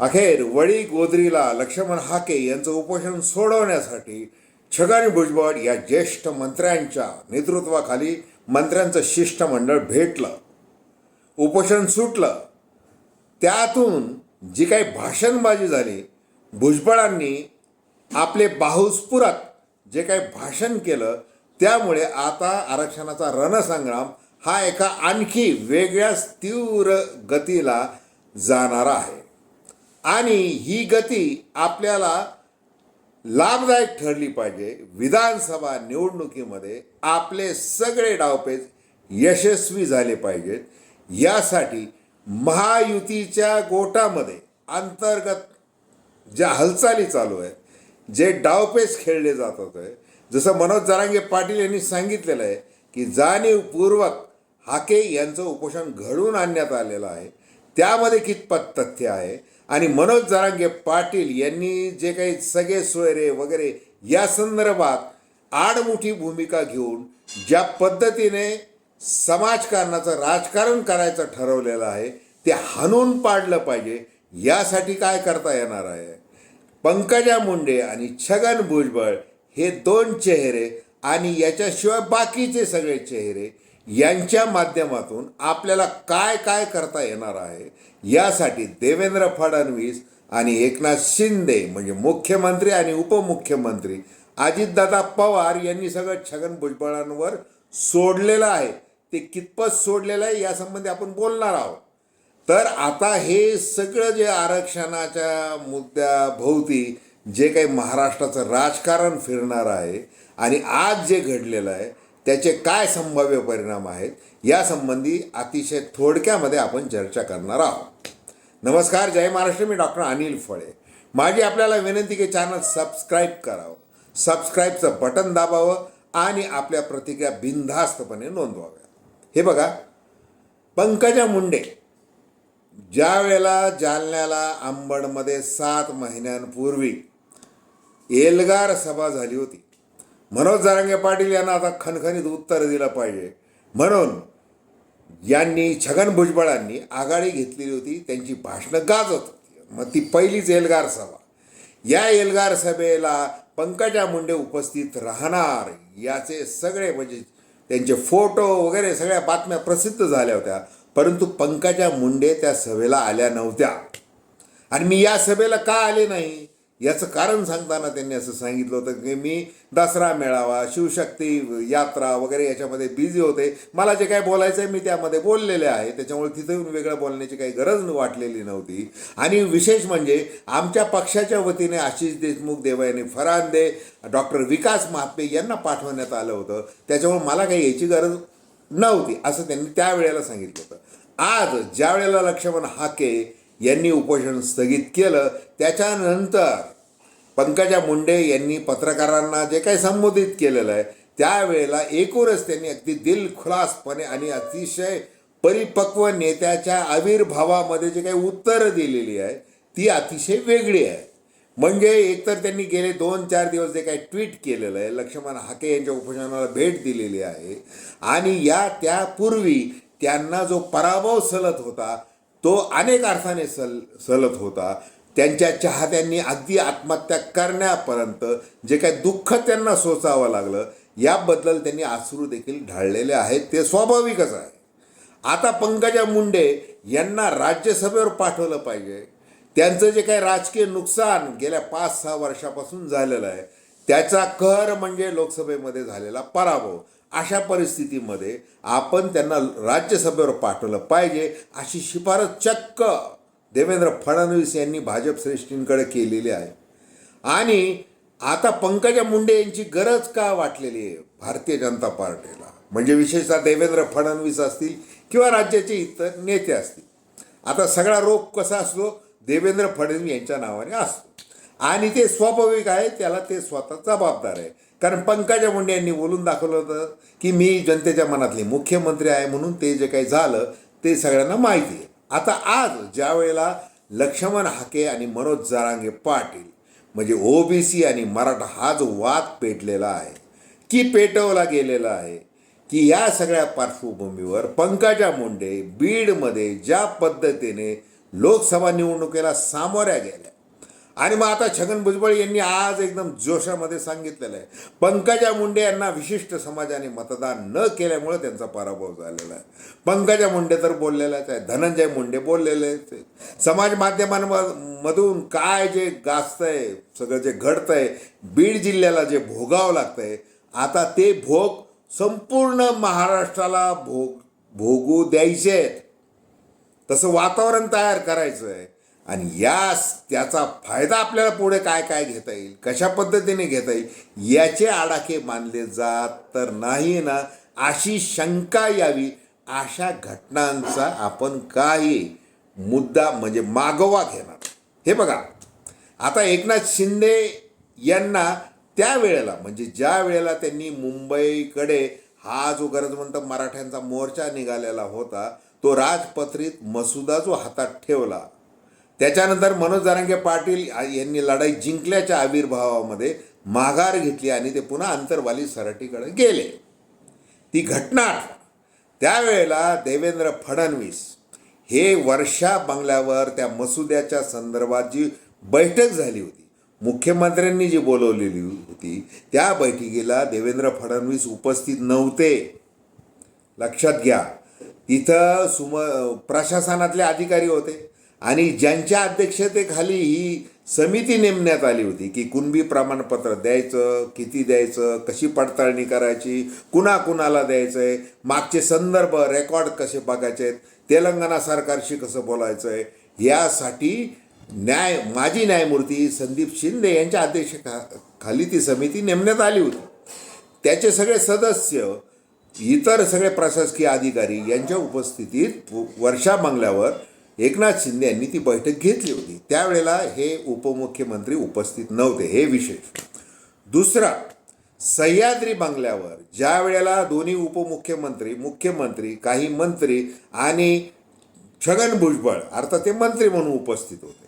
अखेर वडी गोदरीला लक्ष्मण हाके यांचं उपोषण सोडवण्यासाठी छगन भुजबळ या ज्येष्ठ मंत्र्यांच्या नेतृत्वाखाली मंत्र्यांचं शिष्टमंडळ भेटलं. उपोषण सुटलं. त्यातून जी काही भाषणबाजी झाली भुजबळांनी आपले बाहुस्फुरत जे काही भाषण केलं त्यामुळे आता आरक्षणाचा रणसंग्राम हा एका आणखी वेगळ्याच तीव्र गतीला जाणारा आहे. आणि ही गती आपल्याला लाभदायक ठरली पाहिजे. विधानसभा निवडणुकीमध्ये आपले सगळे डावपेच यशस्वी झाले पाहिजेत. यासाठी महायुतीच्या गोटामध्ये अंतर्गत ज्या हालचाली चालू आहेत जे डावपेच खेळले जात होते जसं मनोज जरांगे पाटील यांनी सांगितलेलं आहे की जाणीवपूर्वक हाके यांचं उपोषण घडवून आणण्यात आलेलं आहे. त्यामध्ये कितपत तथ्य आहे? आणि मनोज जरांगे पाटील यांनी जे काही सगळे सोयरे वगैरे या संदर्भात आडमुठी भूमिका घेऊन ज्या पद्धतीने समाजकारणाचं राजकारण करायचं ठरवलेलं आहे ते हाणून पाडलं पाहिजे यासाठी काय करता येणार आहे? पंकजा मुंडे आणि छगन भुजबळ हे दोन चेहरे आणि याच्याशिवाय बाकीचे सगळे चेहरे यांच्या माध्यमातून आपल्याला काय काय करता येणार आहे यासाठी देवेंद्र फडणवीस आणि एकनाथ शिंदे म्हणजे मुख्यमंत्री आणि उपमुख्यमंत्री अजितदादा पवार यांनी सगळं छगन भुजबळांवर सोडलेलं आहे. ते कितपत सोडलेलं आहे यासंबंधी आपण बोलणार आहोत. तर आता हे सगळं जे आरक्षणाच्या मुद्द्याभोवती जे काही महाराष्ट्राचं राजकारण फिरणार आहे आणि आज जे घडलेलं आहे त्याचे काय संभाव्य परिणाम आहेत यासंबंधी अतिशय थोडक्यामध्ये आपण चर्चा करणार आहोत. नमस्कार जय महाराष्ट्र. मी डॉक्टर अनिल फळे. माझी आपल्याला विनंती की चॅनल सबस्क्राईब करावं. सबस्क्राईबचं बटन दाबावं आणि आपल्या प्रतिक्रिया बिनधास्तपणे नोंदवाव्या. हे बघा पंकजा मुंडे ज्या वेळेला जालन्याला अंबडमध्ये सात महिन्यांपूर्वी एल्गार सभा झाली होती मनोज जारंगे पाटील यांना आता खणखणीत उत्तर दिलं पाहिजे. म्हणून यांनी छगन भुजबळांनी आघाडी घेतलेली होती त्यांची भाषणं गाजत होती. मग ती पहिलीच एल्गार सभा. या एल्गार सभेला पंकजा मुंडे उपस्थित राहणार याचे सगळे म्हणजे त्यांचे फोटो वगैरे सगळ्या बातम्या प्रसिद्ध झाल्या होत्या परंतु पंकजा मुंडे त्या सभेला आल्या नव्हत्या. आणि मी या सभेला का आले नाही? याचं कारण सांगताना त्यांनी असं सांगितलं होतं की मी दसरा मेळावा शिवशक्ती यात्रा वगैरे याच्यामध्ये बिझी होते. मला जे काय बोलायचं आहे मी त्यामध्ये बोललेले आहे. त्याच्यामुळे तिथं येऊन वेगळं बोलण्याची काही गरज वाटलेली नव्हती. आणि विशेष म्हणजे आमच्या पक्षाच्या वतीने आशिष देशमुख देवयानी फरांदे डॉक्टर विकास महात्मे यांना पाठवण्यात आलं होतं. त्याच्यामुळे मला काही याची गरज नव्हती असं त्यांनी त्यावेळेला सांगितलं होतं. आज ज्या वेळेला लक्ष्मण हाके यांनी उपोषण स्थगित केलं. त्याच्यानंतर पंकजा मुंडे यांनी पत्रकारांना जे काही संबोधित केलेलं आहे त्यावेळेला एकूणच त्यांनी अगदी दिलखुलासपणे आणि अतिशय परिपक्व नेत्याच्या आविर्भावामध्ये जे काही उत्तरं दिलेली आहे ती अतिशय वेगळी आहे. म्हणजे एकतर त्यांनी गेले दोन चार दिवस जे काही ट्विट केलेलं आहे लक्ष्मण हाके यांच्या उपोषणाला भेट दिलेली आहे आणि या त्यापूर्वी त्यांना जो पराभव सलत होता तो अनेक अर्थाने सल सलत होता. त्यांच्या चाहत्यांनी अगदी आत्महत्या करण्यापर्यंत जे काही दुःख त्यांना सोसावं लागलं याबद्दल त्यांनी आसरू देखील ढाळलेले आहेत. ते स्वाभाविकच आहे. आता पंकजा मुंडे यांना राज्यसभेवर पाठवलं पाहिजे. त्यांचं जे काही राजकीय नुकसान गेल्या पाच सहा वर्षापासून झालेलं आहे त्याचा कहर म्हणजे लोकसभेमध्ये झालेला पराभव. अशा परिस्थितीमध्ये आपण त्यांना राज्यसभेवर पाठवलं पाहिजे अशी शिफारस चक्क देवेंद्र फडणवीस यांनी भाजप श्रेष्ठींकडे केलेली आहे. आणि आता पंकजा मुंडे यांची गरज का वाटलेली आहे भारतीय जनता पार्टीला? म्हणजे विशेषतः देवेंद्र फडणवीस असतील किंवा राज्याचे इतर नेते असतील. आता सगळा रोग कसा असतो? देवेंद्र फडणवीस यांच्या नावाने असतो. आणि ते स्वाभाविक आहे त्याला ते स्वतः जबाबदार आहे. कारण पंकजा मुंडे यांनी बोलून दाखवलं होतं की मी जनतेच्या मनातले मुख्यमंत्री आहे म्हणून ते जे काही झालं ते सगळ्यांना माहिती आहे. आता आज ज्या वेळेला लक्ष्मण हाके आणि मनोज जरांगे पाटील म्हणजे ओबीसी आणि मराठा हा जो वाद पेटलेला आहे की पेटवला गेलेला आहे की या सगळ्या पार्श्वभूमीवर पंकजा मुंडे बीडमध्ये ज्या पद्धतीने लोकसभा निवडणुकीला सामोऱ्या गेल्या आणि मग आता छगन भुजबळ यांनी आज एकदम जोशामध्ये सांगितलेलं आहे. पंकजा मुंडे यांना विशिष्ट समाजाने मतदान न केल्यामुळे त्यांचा पराभव झालेला आहे. पंकजा मुंडे तर बोललेलाच आहे धनंजय मुंडे बोललेले समाज माध्यमांमधून काय जे गाजतंय सगळं जे घडतंय बीड जिल्ह्याला जे भोगावं लागतंय आता ते भोग संपूर्ण महाराष्ट्राला भोग भोगू द्यायचे आहेत तसं वातावरण तयार करायचं आहे आणि यास त्याचा फायदा आपल्याला पुढे काय काय घेता येईल कशा पद्धतीने घेता येईल याचे आडाखे मानले जात तर नाही ना. अशी शंका यावी अशा घटनांचा आपण काही मुद्दा म्हणजे मागोवा घेणार. हे बघा आता एकनाथ शिंदे यांना त्या वेळेला म्हणजे ज्या वेळेला त्यांनी मुंबईकडे हा जो गरजवंत मराठ्यांचा मोर्चा निघालेला होता तो राजपत्रित मसुदा जो हातात ठेवला त्याच्यानंतर मनोज दारंगे पाटील यांनी लढाई जिंकल्याच्या आविर्भावामध्ये माघार घेतली आणि ते पुन्हा अंतरवाली सराटीकडे गेले. ती घटना त्यावेळेला देवेंद्र फडणवीस हे वर्षा बंगल्यावर त्या मसुद्याच्या संदर्भात जी बैठक झाली होती मुख्यमंत्र्यांनी जी बोलवलेली होती त्या बैठकीला देवेंद्र फडणवीस उपस्थित नव्हते. लक्षात घ्या तिथं सुम प्रशासनातले अधिकारी होते. आणि ज्यांच्या अध्यक्षतेखाली ही समिती नेमण्यात आली होती की कुणबी प्रमाणपत्र द्यायचं किती द्यायचं कशी पडताळणी करायची कुणा कुणाला द्यायचं आहे मागचे संदर्भ रेकॉर्ड कसे बघायचे आहेत तेलंगणा सरकारशी कसं बोलायचं आहे यासाठी न्याय माजी न्यायमूर्ती संदीप शिंदे यांच्या अध्यक्षता खाली ती समिती नेमण्यात आली होती. त्याचे सगळे सदस्य इतर सगळे प्रशासकीय अधिकारी यांच्या उपस्थितीत वर्षा बंगल्यावर एकनाथ शिंदे यांनी ती बैठक घेतली होती. त्यावेळेला हे उपमुख्यमंत्री उपस्थित नव्हते. हे विशेष. दुसरा सह्याद्री बंगल्यावर ज्या वेळेला दोन्ही उपमुख्यमंत्री मुख्यमंत्री काही मंत्री आणि छगन भुजबळ अर्थात ते मंत्री म्हणून उपस्थित होते.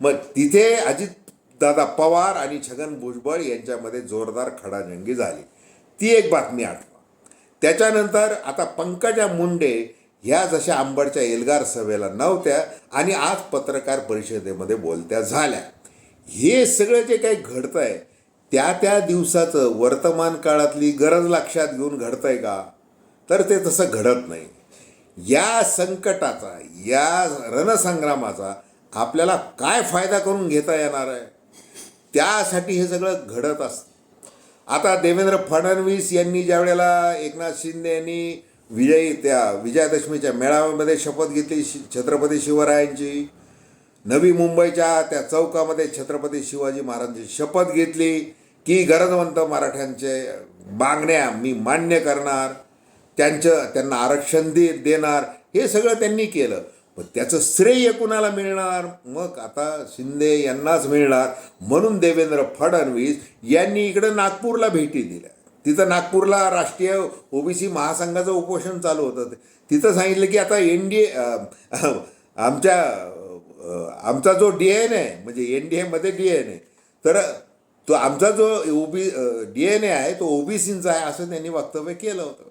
मग तिथे अजित दादा पवार आणि छगन भुजबळ यांच्यामध्ये जोरदार खडाजंगी झाली. ती एक बातमी आठवा. त्याच्यानंतर आता पंकजा मुंडे ह्या जशा आंबडच्या एल्गार सभेला नव्हत्या आणि आज पत्रकार परिषदेमध्ये बोलत्या झाल्या. हे सगळं जे काही घडतं आहे त्या त्या दिवसाचं वर्तमान काळातली गरज लक्षात घेऊन घडतंय का? तर ते तसं घडत नाही. या संकटाचा या रणसंग्रामाचा आपल्याला काय फायदा करून घेता येणार आहे? त्यासाठी हे सगळं घडत असतं. आता देवेंद्र फडणवीस यांनी ज्या वेळेला एकनाथ शिंदे यांनी विजयी त्या विजयादशमीच्या मेळाव्यामध्ये शपथ घेतली शि छत्रपती शिवरायांची. नवी मुंबईच्या त्या चौकामध्ये छत्रपती शिवाजी महाराजांची शपथ घेतली. की गरजवंत मराठ्यांचे मागण्या मी मान्य करणार. त्यांचं त्यांना आरक्षण दे देणार. हे सगळं त्यांनी केलं. पण त्याचं श्रेय कुणाला मिळणार? मग आता शिंदे यांनाच मिळणार. म्हणून देवेंद्र फडणवीस यांनी इकडं नागपूरला भेटी दिल्या. तिथं नागपूरला राष्ट्रीय ओबीसी महासंघाचं उपोषण चालू होतं. तिथं सांगितलं की आता एन डी ए आमच्या आमचा जो डी एन ए म्हणजे एन डी एमध्ये डी एन ए. तर तो आमचा जो ओबी डी एन ए आहे तो ओबीसींचा आहे असं त्यांनी वक्तव्य केलं होतं.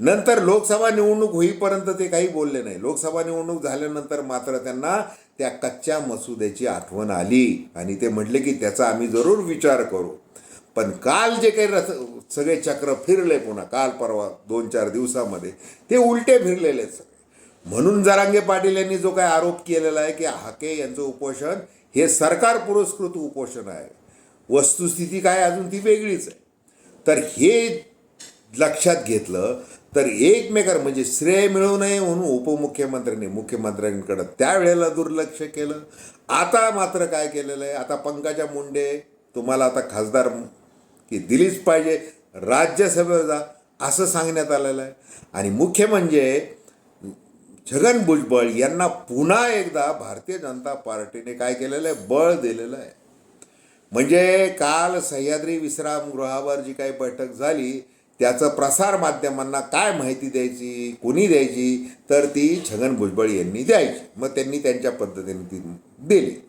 नंतर लोकसभा निवडणूक होईपर्यंत ते काही बोलले नाही. लोकसभा निवडणूक झाल्यानंतर मात्र त्यांना त्या कच्च्या मसुद्याची आठवण आली आणि ते म्हटले की त्याचा आम्ही जरूर विचार करू. पण काल जे काही रथ सगळे चक्र फिरले पुन्हा काल परवा दोन चार दिवसामध्ये ते उलटे फिरलेले सगळे. म्हणून जरांगे पाटील यांनी जो काय आरोप केलेला आहे की हाके यांचं उपोषण हे सरकार पुरस्कृत उपोषण आहे. वस्तुस्थिती काय अजून ती वेगळीच आहे. तर हे लक्षात घेतलं तर एकमेकर म्हणजे श्रेय मिळू नये म्हणून उपमुख्यमंत्र्यांनी मुख्यमंत्र्यांकडं त्यावेळेला दुर्लक्ष केलं. आता मात्र काय केलेलं आहे? आता पंकजा मुंडे तुम्हाला आता खासदार की दिलीच पाहिजे राज्यसभेवर जा असं सांगण्यात आलेलं आहे. आणि मुख्य म्हणजे छगन भुजबळ यांना पुन्हा एकदा भारतीय जनता पार्टीने काय केलेलं आहे? बळ दिलेलं आहे. म्हणजे काल सह्याद्री विश्रामगृहावर जी काही बैठक झाली त्याचं प्रसार माध्यमांना काय माहिती द्यायची कोणी द्यायची तर ती छगन भुजबळ यांनी द्यायची. मग त्यांनी त्यांच्या पद्धतीने ती दिली.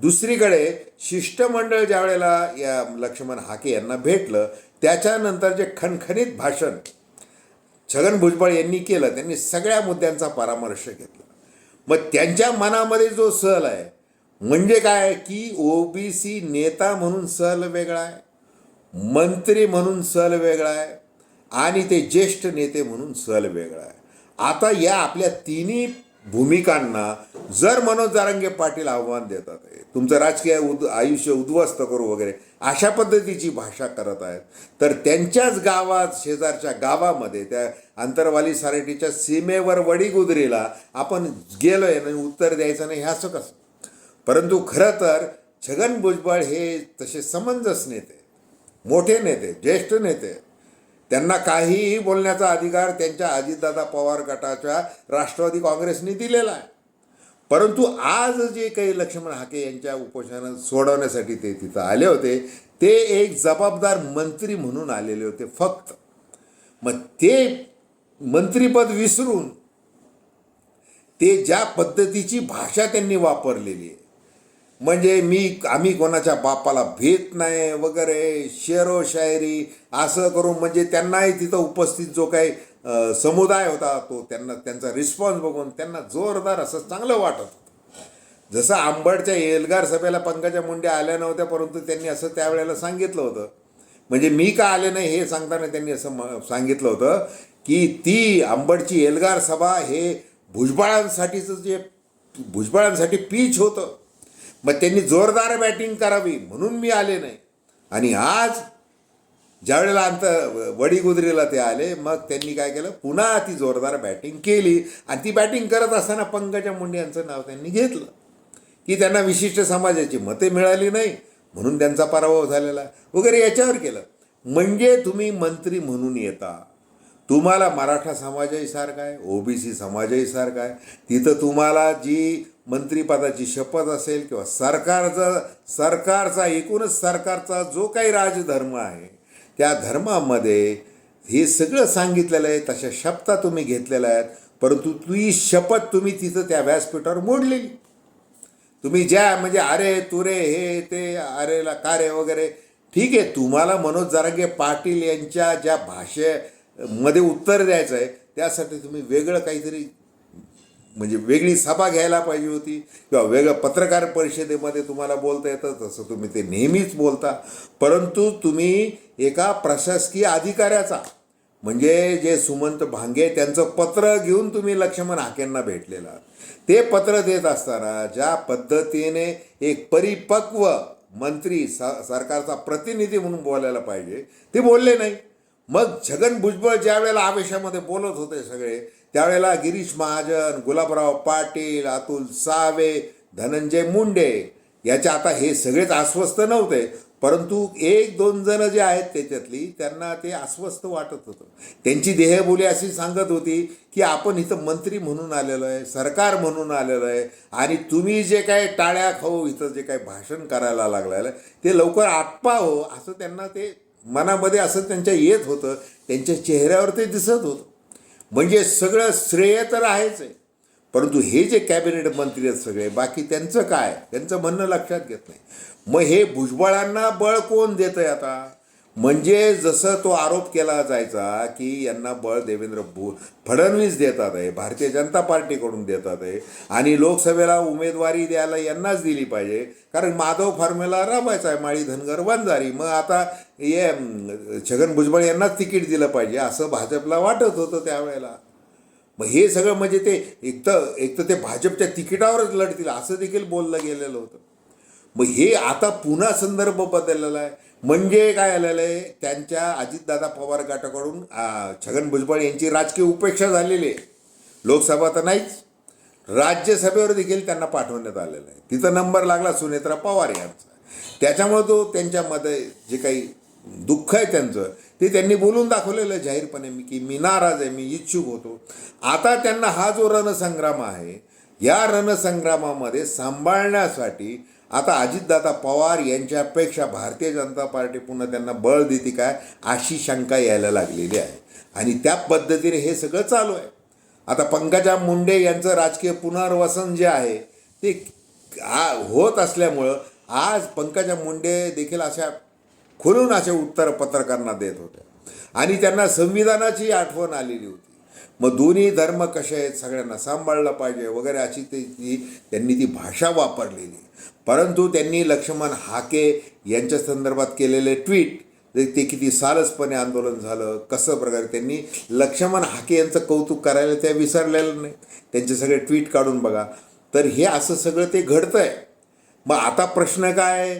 दुसरीकडे शिष्टमंडळ ज्या वेळेला या लक्ष्मण हाके यांना भेटलं त्याच्यानंतर जे खणखणीत भाषण छगन भुजबळ यांनी केलं त्यांनी सगळ्या मुद्द्यांचा परामर्श घेतला. मग त्यांच्या मनामध्ये जो सहल आहे म्हणजे काय? की ओबीसी नेता म्हणून सल वेगळा आहे मंत्री म्हणून सल वेगळा आहे आणि ते ज्येष्ठ नेते म्हणून सल वेगळा आहे. आता या आपल्या तिन्ही भूमिकांना जर मनोज जारंगे पाटील आव्हान देतात आहे, तुमचं राजकीय उद आयुष्य उद्ध्वस्त करू वगैरे अशा पद्धतीची भाषा करत आहेत तर त्यांच्याच गावात शेजारच्या गावामध्ये त्या आंतरवाली सारेटीच्या सीमेवर वडीगुदरीला आपण गेलो आहे आणि उत्तर द्यायचं नाही हे असं कसं? परंतु खरं तर छगन भुजबळ हे तसे समंजस नेते मोठे नेते ज्येष्ठ नेते त्यांना काहीही बोलण्याचा अधिकार त्यांच्या अजितदादा पवार गटाच्या राष्ट्रवादी काँग्रेसने दिलेला आहे. परंतु आज जे काही लक्ष्मण हाके यांच्या उपोषणानं सोडवण्यासाठी ते तिथं आले होते ते एक जबाबदार मंत्री म्हणून आलेले होते फक्त. मग ते मंत्रीपद विसरून ते ज्या पद्धतीची भाषा त्यांनी वापरलेली आहे म्हणजे मी आम्ही कोणाच्या बापाला भेट नाही वगैरे शेरो शायरी असं करून म्हणजे त्यांनाही तिथं उपस्थित जो काही समुदाय होता तो त्यांना त्यांचा रिस्पॉन्स बघून त्यांना जोरदार असं चांगलं वाटत होतं. जसं आंबडच्या एल्गार सभेला पंकजा मुंडे आल्या नव्हत्या परंतु त्यांनी असं त्यावेळेला सांगितलं होतं. म्हणजे मी का आले नाही हे सांगताना त्यांनी असं सांगितलं होतं की ती आंबडची एल्गार सभा हे भुजबळांसाठीचं जे भुजबळांसाठी पीच होतं. मग त्यांनी जोरदार बॅटिंग करावी म्हणून मी आले नाही. आणि आज ज्यावेळेला अंत वडीगुजरीला ते आले मग त्यांनी काय केलं? पुन्हा ती जोरदार बॅटिंग केली. आणि ती बॅटिंग करत असताना पंकजा मुंडे यांचं नाव त्यांनी घेतलं. की त्यांना विशिष्ट समाजाची मते मिळाली नाही म्हणून त्यांचा पराभव झालेला. वगैरे याच्यावर केलं. म्हणजे तुम्ही मंत्री म्हणून येता. तुम्हाला मराठा समाजही सारखा आहे ओबीसी समाजही सारखा आहे. तिथं तुम्हाला जी मंत्रिपदाची शपथ असेल किंवा सरकारचा सरकारचा एकूणच सरकारचा जो काही राजधर्म आहे त्या धर्मामध्ये हे सगळं सांगितलेलं आहे तशा शपथा तुम्ही घेतलेल्या आहेत परंतु ती शपथ तुम्ही तिथं त्या व्यासपीठावर मोडलेली. तुम्ही ज्या म्हणजे अरे तुरे हे ते अरेला कारे वगैरे ठीक आहे तुम्हाला मनोज जारंगे पाटील यांच्या ज्या भाषेमध्ये उत्तर द्यायचं आहे त्यासाठी तुम्ही वेगळं काहीतरी म्हणजे वेगळी सभा घ्यायला पाहिजे होती. किंवा वेगळं पत्रकार परिषदेमध्ये तुम्हाला बोलता येतं तसं तुम्ही ते नेहमीच बोलता. परंतु तुम्ही एका प्रशासकीय अधिकाऱ्याचा म्हणजे जे सुमंत भांगे त्यांचं पत्र घेऊन तुम्ही लक्ष्मण हाकेंना भेटलेला. ते पत्र देत असताना ज्या पद्धतीने एक परिपक्व मंत्री स सरकारचा प्रतिनिधी म्हणून बोलायला पाहिजे ते बोलले नाही. मग छगन भुजबळ ज्या वेळेला आवेशामध्ये बोलत होते सगळे त्यावेळेला गिरीश महाजन गुलाबराव पाटील अतुल सावे धनंजय मुंडे याच्या आता हे सगळेच अस्वस्थ नव्हते परंतु एक दोन जण जे आहेत त्याच्यातली त्यांना ते अस्वस्थ वाटत होतं. त्यांची देहबोली अशी सांगत होती की आपण इथं मंत्री म्हणून आलेलो आहे सरकार म्हणून आलेलो आहे आणि तुम्ही जे काय टाळ्या खाऊ इथं जे काही भाषण करायला लागलेलं आहे ते लवकर आटपा हो असं त्यांना ते मनामध्ये असं त्यांच्या येत होतं त्यांच्या चेहऱ्यावर ते दिसत होतं. म्हणजे सगळं श्रेय तर आहेच आहे. परंतु हे जे कॅबिनेट मंत्री आहेत सगळे बाकी त्यांचं काय? त्यांचं म्हणणं लक्षात घेत नाही. मग हे भुजबळांना बळ कोण देतं आहे आता? म्हणजे जसं तो आरोप केला जायचा की यांना बळ देवेंद्र भू फडणवीस देतात आहे भारतीय जनता पार्टीकडून देतात आहे आणि लोकसभेला उमेदवारी द्यायला यांनाच दिली पाहिजे. कारण माधव फार्मेला राबायचा आहे माळी धनगर वंजारी. मग आता हे छगन भुजबळ यांनाच तिकीट दिलं पाहिजे असं भाजपला वाटत होतं त्यावेळेला. मग हे सगळं म्हणजे ते एक तर एक तर ते भाजपच्या तिकिटावरच लढतील असं देखील बोललं गेलेलं होतं. मग हे आता पुन्हा संदर्भ बदललेला आहे. म्हणजे काय आलेलं आहे? त्यांच्या अजितदादा पवार गटाकडून छगन भुजबळ यांची राजकीय उपेक्षा झालेली आहे. लोकसभा तर नाहीच राज्यसभेवर देखील त्यांना पाठवण्यात आलेलं आहे. तिथं नंबर लागला सुनेत्रा पवार यांचा. त्याच्यामुळे तो त्यांच्यामध्ये जे काही दुःख आहे त्यांचं ते त्यांनी बोलून दाखवलेलं आहे जाहीरपणे. मी की मी नाराज आहे मी इच्छुक होतो. आता त्यांना हा जो रणसंग्राम आहे या रणसंग्रामामध्ये सांभाळण्यासाठी आता अजितदादा पवार यांच्यापेक्षा भारतीय जनता पार्टी पुन्हा त्यांना बळ देते काय अशी शंका यायला लागलेली आहे. आणि त्या पद्धतीने हे सगळं चालू आहे. आता पंकजा मुंडे यांचं राजकीय पुनर्वसन जे आहे ते आ- होत असल्यामुळं आज पंकजा मुंडे देखील अशा खुलून असे उत्तर पत्रकारांना देत होत्या आणि त्यांना संविधानाची आठवण आलेली होती. मग दोन्ही धर्म कसे आहेत सगळ्यांना सांभाळलं पाहिजे वगैरे अशी ते ती त्यांनी ती भाषा वापरलेली. परंतु त्यांनी लक्ष्मण हाके यांच्या संदर्भात केलेले ट्विट ते ते किती सारसपणे आंदोलन झालं कसं प्रकारे त्यांनी लक्ष्मण हाके यांचं कौतुक करायला त्या विसरलेलं नाही. त्यांचे सगळे ट्विट काढून बघा. तर हे असं सगळं ते घडतं आहे मग आता प्रश्न काय आहे?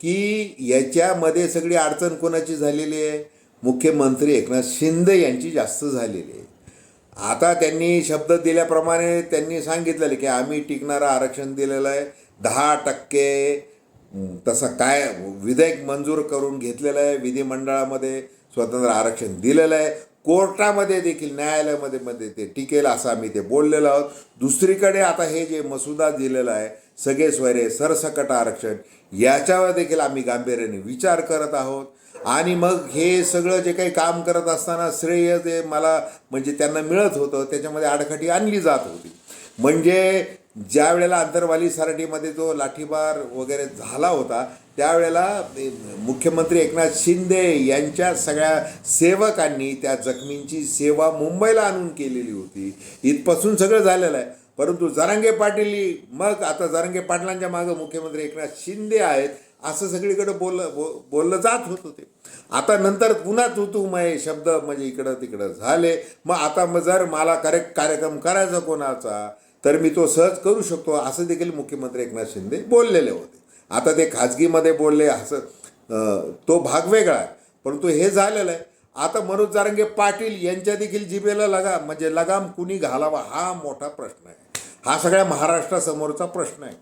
की याच्यामध्ये सगळी अडचण कोणाची झालेली आहे? मुख्यमंत्री एकनाथ शिंदे यांची जास्त झालेली आहे. आता त्यांनी शब्द दिल्याप्रमाणे त्यांनी सांगितलेलं की आम्ही टिकणारं आरक्षण दिलेलं आहे. दहा टक्के तसं काय विधेयक मंजूर करून घेतलेलं आहे विधिमंडळामध्ये स्वतंत्र आरक्षण दिलेलं आहे. कोर्टामध्ये देखील न्यायालयामध्ये मध्ये ते टिकेल असं आम्ही ते बोललेलो आहोत. दुसरीकडे आता हे जे मसुदा दिलेला आहे सगळे स्वैरे सरसकट आरक्षण याच्यावर देखील आम्ही गांभीर्याने विचार करत आहोत. आणि मग हे सगळं जे काही काम करत असताना श्रेय जे मला म्हणजे त्यांना मिळत होतं त्याच्यामध्ये आडखटी आणली जात होती. म्हणजे ज्या वेळेला अंतरवाली सराटीमध्ये जो लाठीमार वगैरे झाला होता त्यावेळेला मुख्यमंत्री एकनाथ शिंदे यांच्या सगळ्या सेवकांनी त्या जखमींची सेवा मुंबईला आणून केलेली होती. इथपासून सगळं झालेलं आहे. परंतु जरांगे पाटील मग आता जरांगे पाटलांच्या मागं मुख्यमंत्री एकनाथ शिंदे आहेत असं सगळीकडं बोललं बो बोललं जात होत होते आता नंतर पुन्हा तुतुमय शब्द म्हणजे इकडं तिकडं झाले. मग आता मग जर मला करेक्ट कार्यक्रम करायचा कोणाचा तर मी तो सहज करू शकतो असं देखील मुख्यमंत्री एकनाथ शिंदे बोललेले होते. आता ते खाजगीमध्ये बोलले असं तो भाग वेगळा आहे परंतु हे झालेलं आहे. आता मनोज जारंगे पाटील यांच्या देखील जिभेला लगा म्हणजे लगाम कुणी घालावा हा मोठा प्रश्न आहे. हा सगळ्या महाराष्ट्रासमोरचा प्रश्न आहे.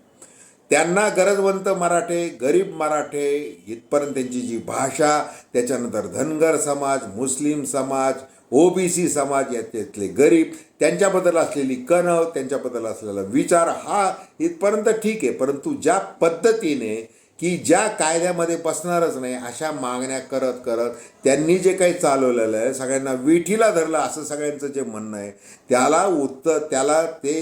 त्यांना गरजवंत मराठे गरीब मराठे इथपर्यंत त्यांची जी भाषा त्याच्यानंतर धनगर समाज मुस्लिम समाज ओबीसी समाज याच्यातले गरीब त्यांच्याबद्दल असलेली कणव त्यांच्याबद्दल असलेला विचार हा इथपर्यंत ठीक आहे. परंतु ज्या पद्धतीने की ज्या कायद्यामध्ये बसणारच नाही अशा मागण्या करत करत त्यांनी जे काही चालवलेलं आहे सगळ्यांना विठीला धरलं असं सगळ्यांचं जे म्हणणं आहे त्याला उत्तर त्याला ते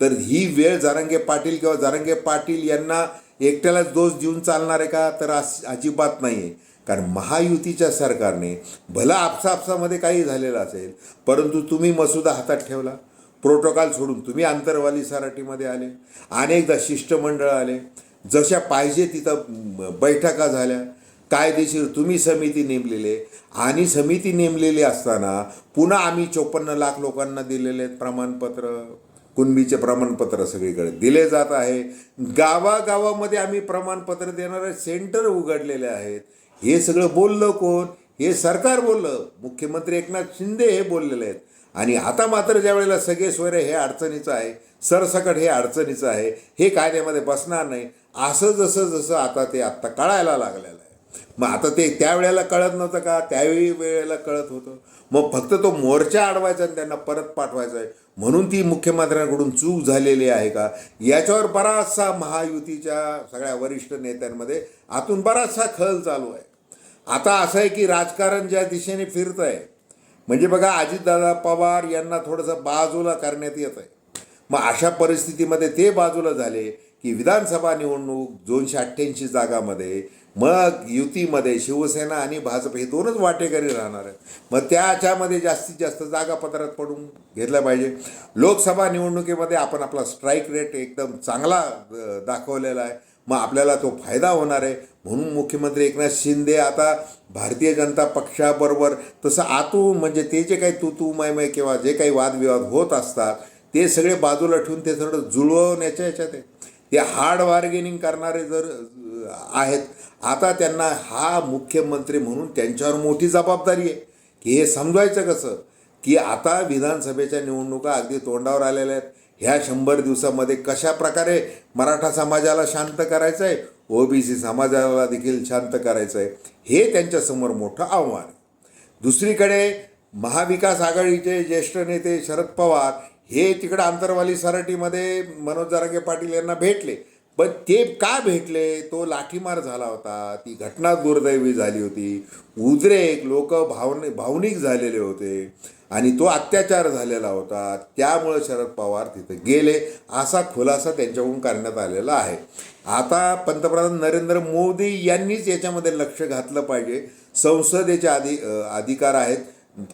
तर ही वेळ जारंगे पाटील किंवा जारंगे पाटील यांना एकट्यालाच दोष देऊन चालणार आहे का? तर अस अजिबात नाही आहे कारण महायुतीच्या सरकारने भला आपसापसामध्ये काही झालेलं असेल परंतु तुम्ही मसुदा हातात ठेवला. प्रोटोकॉल सोडून तुम्ही आंतरवाली सराटीमध्ये आले. अनेकदा शिष्टमंडळ आले. जशा पाहिजे तिथं बैठका झाल्या. कायदेशीर तुम्ही समिती नेमलेले. आणि समिती नेमलेली असताना पुन्हा आम्ही चोपन्न लाख लोकांना दिलेले आहेत प्रमाणपत्र. कुणबीचे प्रमाणपत्र सगळीकडे दिले जात आहे. गावागावामध्ये आम्ही प्रमाणपत्र देणारे सेंटर उघडलेले आहेत. हे सगळं बोललं कोण? हे सरकार बोललं. मुख्यमंत्री एकनाथ शिंदे हे बोललेले आहेत. आणि आता मात्र ज्या वेळेला सगळे स्वैरे हे अडचणीचं आहे सरसकट हे अडचणीचं आहे हे कायद्यामध्ये बसणार नाही असं जसं जसं आता ते आत्ता कळायला लागलेलं आहे. मग आता ते त्यावेळेला कळत नव्हतं का? त्यावेळी वेळेला कळत होतं. मग फक्त तो मोर्चा अडवायचा आणि त्यांना परत पाठवायचा आहे. म्हणून ती मुख्यमंत्र्यांकडून चूक झालेली आहे का? याच्यावर बराचसा महायुतीच्या सगळ्या वरिष्ठ नेत्यांमध्ये आतून बराचसा खल चालू आहे. आता असं आहे की राजकारण ज्या दिशेने फिरत आहे म्हणजे बघा अजितदादा पवार यांना थोडंसं बाजूला करण्यात येत आहे मग अशा परिस्थितीमध्ये ते बाजूला झाले की विधानसभा निवडणूक दोनशे अठ्ठ्याऐंशी जागामध्ये मग युतीमध्ये शिवसेना आणि भाजप हे दोनच वाटेकरी राहणार आहेत. मग त्याच्यामध्ये जास्तीत जास्त जागा पत्रात पडून घेतल्या पाहिजे. लोकसभा निवडणुकीमध्ये आपण आपला स्ट्राईक रेट एकदम चांगला दाखवलेला आहे. मग आपल्याला तो फायदा होणार आहे. म्हणून मुख्यमंत्री एकनाथ शिंदे आता भारतीय जनता पक्षाबरोबर तसं आतून म्हणजे ते जे काही तू तू किंवा जे काही वादविवाद होत असतात ते सगळे बाजूला ठेवून ते सगळं जुळवण्याच्या याच्यात आहे. ते हार्ड बार्गेनिंग करणारे जर आहेत आता त्यांना हा मुख्यमंत्री म्हणून त्यांच्यावर मोठी जबाबदारी आहे. की हे समजायचं कसं? की आता विधानसभेच्या निवडणुका अगदी तोंडावर आलेल्या आहेत. ह्या शंभर दिवसामध्ये कशा प्रकारे मराठा समाजाला शांत करायचं आहे ओबीसी समाजाला देखील शांत करायचं आहे हे त्यांच्यासमोर मोठं आव्हान दुसरीकडे महाविकास आघाडीचे ज्येष्ठ नेते शरद पवार हे तिकडं आंतरवाली सराटीमध्ये मनोज जरांगे पाटील यांना भेटले. पण ते का भेटले? तो लाठीमार झाला होता. ती घटना दुर्दैवी झाली होती. उद्रेक लोक भावने भावनिक झालेले होते आणि तो अत्याचार झालेला होता. त्यामुळं शरद पवार तिथे गेले. असा खुलासा त्यांच्याकडून करण्यात आलेला आहे. आता पंतप्रधान नरेंद्र मोदी यांनीच याच्यामध्ये लक्ष घातलं पाहिजे. संसदेचे अधि अधिकार आहेत.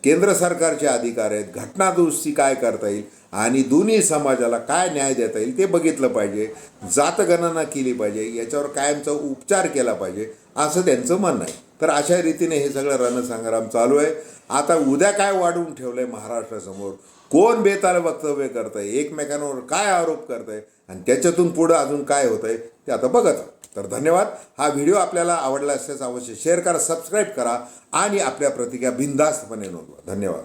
केंद्र सरकारचे अधिकार आहेत. घटना दुरुस्ती काय करता येईल? आणि दोन्ही समाजाला काय न्याय देता येईल ते बघितलं पाहिजे जातगणना केली पाहिजे याच्यावर कायमचा उपचार केला पाहिजे असं त्यांचं म्हणणं आहे. तर अशा रीतीने हे सगळं रणसंग्राम चालू आहे. आता उद्या काय वाढवून ठेवलं आहे महाराष्ट्रासमोर? कोण बेताल वक्तव्य करत आहे एकमेकांवर काय आरोप करत आहे आणि त्याच्यातून पुढं अजून काय होतं आहे ते आता बघत तर धन्यवाद. हा व्हिडिओ आपल्याला आवडला असल्यास अवश्य शेअर करा सबस्क्राईब करा आणि आपल्या प्रतिक्रिया बिनधास्तपणे नोंदवा. धन्यवाद.